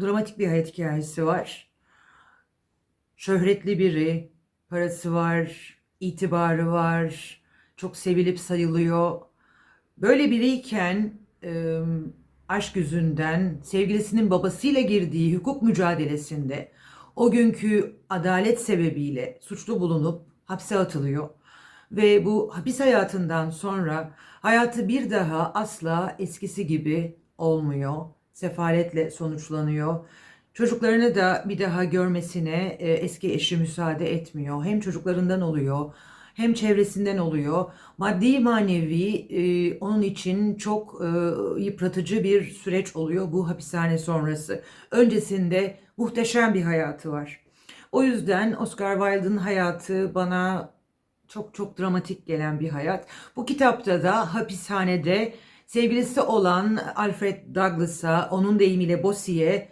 dramatik bir hayat hikayesi var. Şöhretli biri, parası var, itibarı var, çok sevilip sayılıyor. Böyle biriyken e, aşk yüzünden sevgilisinin babasıyla girdiği hukuk mücadelesinde o günkü adalet sebebiyle suçlu bulunup hapse atılıyor. Ve bu hapis hayatından sonra hayatı bir daha asla eskisi gibi olmuyor. Sefaletle sonuçlanıyor. Çocuklarını da bir daha görmesine e, eski eşi müsaade etmiyor. Hem çocuklarından oluyor hem çevresinden oluyor. Maddi manevi e, onun için çok e, yıpratıcı bir süreç oluyor bu hapishane sonrası. Öncesinde muhteşem bir hayatı var. O yüzden Oscar Wilde'ın hayatı bana çok çok dramatik gelen bir hayat. Bu kitapta da hapishanede sevgilisi olan Alfred Douglas'a, onun deyimiyle Bossie'ye